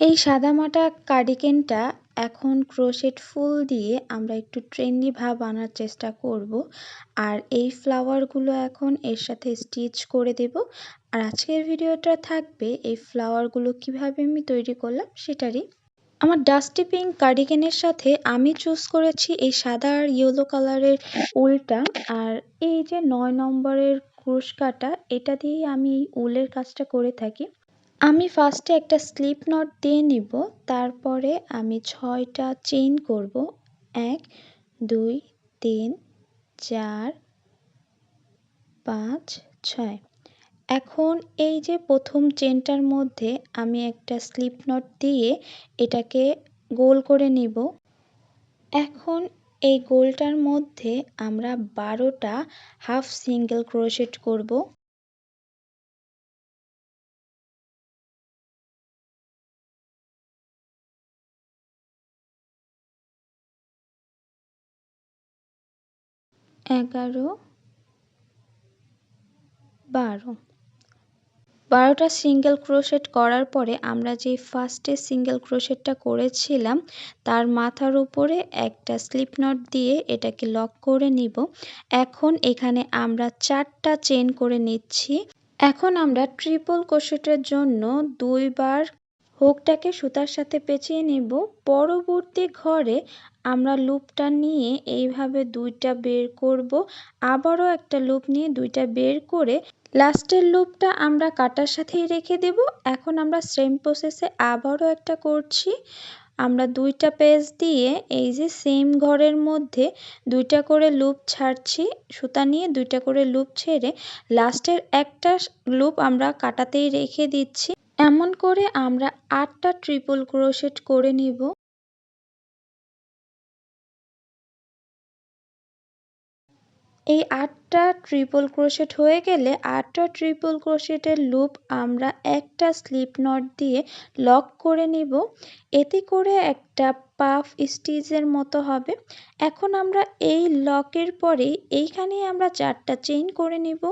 এই সাদামাটা কার্ডিকেনটা এখন ক্রোশেট ফুল দিয়ে আমরা একটু ট্রেন্ডি ভাব আনার চেষ্টা করব। আর এই ফ্লাওয়ারগুলো এখন এর সাথে স্টিচ করে দেব। আর আজকের ভিডিওটা থাকবে এই ফ্লাওয়ারগুলো কীভাবে আমি তৈরি করলাম সেটারই। আমার ডাস্টি পিঙ্ক কার্ডিকেনের সাথে আমি চুজ করেছি এই সাদা আর ইয়েলো কালারের উলটা। আর এই যে নয় নম্বরের ক্রুশ কাটা এটা দিয়েই আমি এই উলের কাজটা করে থাকি। আমি ফার্স্টে একটা স্লিপ নট দিয়ে নিব, তারপরে আমি ছয়টা চেইন করব। এক, দুই, তিন, চার, পাঁচ, ছয়। এখন এই যে প্রথম চেনটার মধ্যে আমি একটা স্লিপ নট দিয়ে এটাকে গোল করে নিব। এখন এই গোলটার মধ্যে আমরা বারোটা হাফ সিঙ্গেল ক্রোশেট করব। এগারো, বারো। বারোটা সিঙ্গেল ক্রোশেট করার পরে আমরা যে ফার্স্টে সিঙ্গেল ক্রোশেটটা করেছিলাম, তার মাথার উপরে একটা স্লিপ নট দিয়ে এটাকে লক করে নিব। এখন এখানে আমরা চারটা চেন করে নিচ্ছি। এখন আমরা ট্রিপল ক্রোশেটের জন্য দুইবার হুকটাকে সুতার সাথে পেঁচিয়ে নেব। পরবর্তী ঘরে আমরা লুপটা নিয়ে এইভাবে দুইটা বের করব, আবারও একটা লুপ নিয়ে দুইটা বের করে লাস্টের লুপটা আমরা কাটার সাথেই রেখে দেব। এখন আমরা সেম প্রসেসে আবারও একটা করছি। আমরা দুইটা পেজ দিয়ে এই যে সেম ঘরের মধ্যে দুইটা করে লুপ ছাড়ছি, সুতা নিয়ে দুইটা করে লুপ ছেড়ে লাস্টের একটা লুপ আমরা কাটাতেই রেখে দিচ্ছি। এমন করে আমরা আটটা ট্রিপল ক্রোশেট করে নিব। এই আটটা ট্রিপল ক্রোশেট হয়ে গেলে আটটা ট্রিপল ক্রোশেটের লুপ আমরা একটা স্লিপ নট দিয়ে লক করে নিব। এতে করে একটা পাফ স্টিচের মতো হবে। এখন আমরা এই লকের পরে এইখানে আমরা চারটা চেইন করে নিব।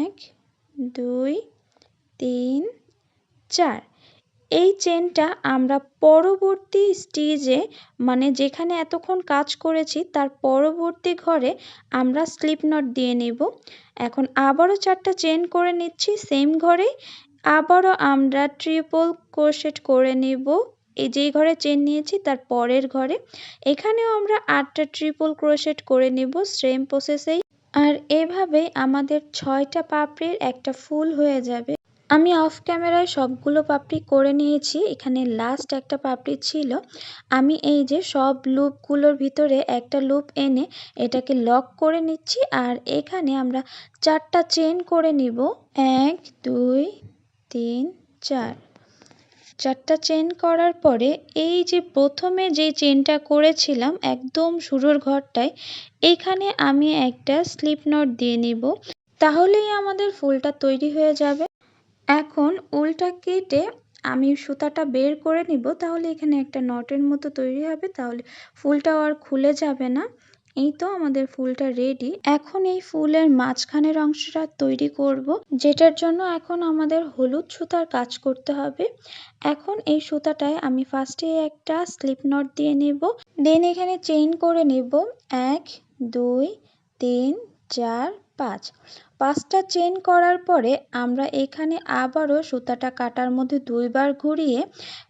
এক, দুই, তিন, চার। এই চেনটা আমরা পরবর্তী স্টেজে মানে যেখানে এতক্ষণ কাজ করেছি, তার পরবর্তী ঘরে আমরা স্লিপ নট দিয়ে নেব। এখন আবারও চারটা চেন করে নিচ্ছি সেম ঘরে আবারও আমরা ট্রিপল ক্রোশেট করে নেব। এই যেই ঘরে চেন নিয়েছি, তার পরের ঘরে। এখানেও আমরা আটটা ট্রিপল ক্রোশেট করে নেব সেম প্রসেসেই আর এভাবে আমাদের ছয়টা পাপড়ির একটা ফুল হয়ে যাবে। আমি অফ ক্যামেরায় সবগুলো পাপড়ি করে নিয়েছি। এখানে লাস্ট একটা পাপড়ি ছিল। আমি এই যে সব লুপগুলোর ভিতরে একটা লুপ এনে এটাকে লক করে নিচ্ছি আর এখানে আমরা চারটা চেন করে নিব। এক, দুই, তিন, চার। চারটা চেন করার পরে এই যে প্রথমে যে চেনটা করেছিলাম একদম শুরুর ঘরটায় এইখানে আমি একটা স্লিপ নট দিয়ে নিব। তাহলেই আমাদের ফুলটা তৈরি হয়ে যাবে। এখন উলটা কেটে আমি সুতাটা বের করে নিব, তাহলে এখানে একটা নটের মতো তৈরি হবে, তাহলে ফুলটাও আর খুলে যাবে না। এই তো আমাদের ফুলটা রেডি এখন এই ফুলের মাঝখানের অংশটা তৈরি করব, যেটার জন্য এখন আমাদের হলুদ সুতার কাজ করতে হবে। এখন এই সুতাটায় আমি ফার্স্টে একটা স্লিপ নট দিয়ে নেব। দেন এখানে চেইন করে নেব। এক, দুই, তিন, চার, পাঁচ। পাঁচটা চেন করার পরে আমরা এখানে আবারও সুতাটা কাটার মধ্যে দুইবার ঘুরিয়ে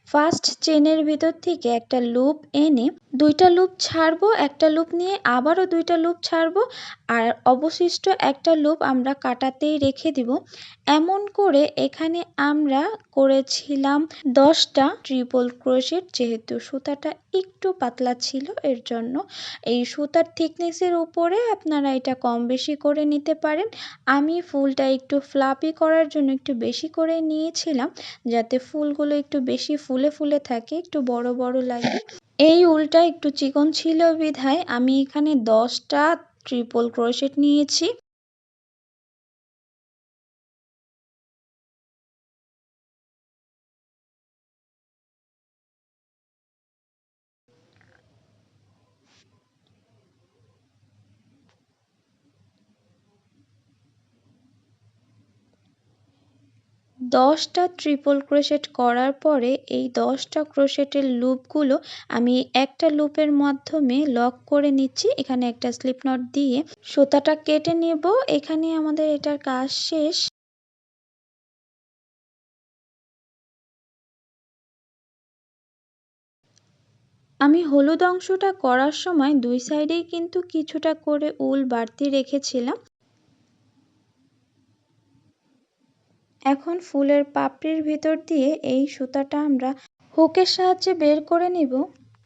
ফার্স্ট চেনের ভিতর থেকে একটা লুপ এনে দুইটা লুপ ছাড়বো, একটা লুপ নিয়ে আবারও দুইটা লুপ ছাড়বো আর অবশিষ্ট একটা লুপ আমরা কাটাতেই রেখে দিব। এমন করে এখানে আমরা করেছিলাম দশটা ট্রিপল ক্রোশেট যেহেতু সুতাটা একটু পাতলা ছিল, এর জন্য এই সুতার থিকনেসের উপরে আপনারা এটা কম বেশি করে নিতে পারেন। আমি ফুলটা একটু ফ্লাপি করার জন্য একটু বেশি করে নিয়েছিলাম, যাতে ফুলগুলো একটু বেশি ফুলে ফুলে থাকে, একটু বড় বড় লাগে। এই উলটা একটু চিকন ছিল বিধায় আমি এখানে দশটা ট্রিপল ক্রোশেট নিয়েছি। দশটা ট্রিপল ক্রোশেট করার পরে এই দশটা ক্রোশেটের লুপগুলো আমি একটা লুপের মাধ্যমে লক করে নিচ্ছি। এখানে একটা স্লিপ নট দিয়ে সুতাটা কেটে নেব। এখানে আমাদের এটার কাজ শেষ। আমি হলুদ অংশটা করার সময় দুই সাইডেই কিন্তু কিছুটা করে উল বাড়তি রেখেছিলাম। এখন ফুলের পাপড়ির ভিতর দিয়ে এই সুতাটা আমরা হুকের সাহায্যে বের করে নিব।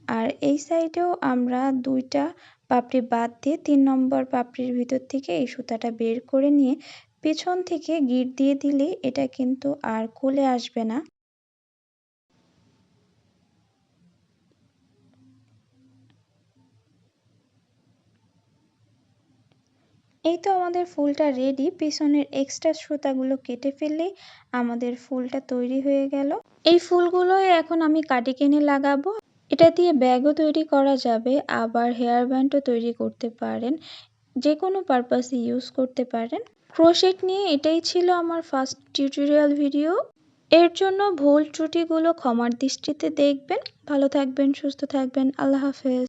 আর এই সাইডেও আমরা দুইটা পাপড়ি বাদ দিয়ে তিন নম্বর পাপড়ির ভিতর থেকে এই সুতাটা বের করে নিয়ে পিছন থেকে গিট দিয়ে দিলে এটা কিন্তু আর খুলে আসবে না। এই তো আমাদের ফুলটা রেডি পিছনের এক্সট্রা সুতাগুলো কেটে ফেললেই আমাদের ফুলটা তৈরি হয়ে গেল। এই ফুলগুলোই এখন আমি কাটি কিনে লাগাবো। এটা দিয়ে ব্যাগও তৈরি করা যাবে, আবার হেয়ার ব্যান্ডও তৈরি করতে পারেন। যে কোনো পারপাসে ইউজ করতে পারেন। ক্রোশেট নিয়ে এটাই ছিল আমার ফার্স্ট টিউটোরিয়াল ভিডিও এর জন্য ভুল ত্রুটিগুলো ক্ষমার দৃষ্টিতে দেখবেন। ভালো থাকবেন, সুস্থ থাকবেন। আল্লাহ হাফেজ।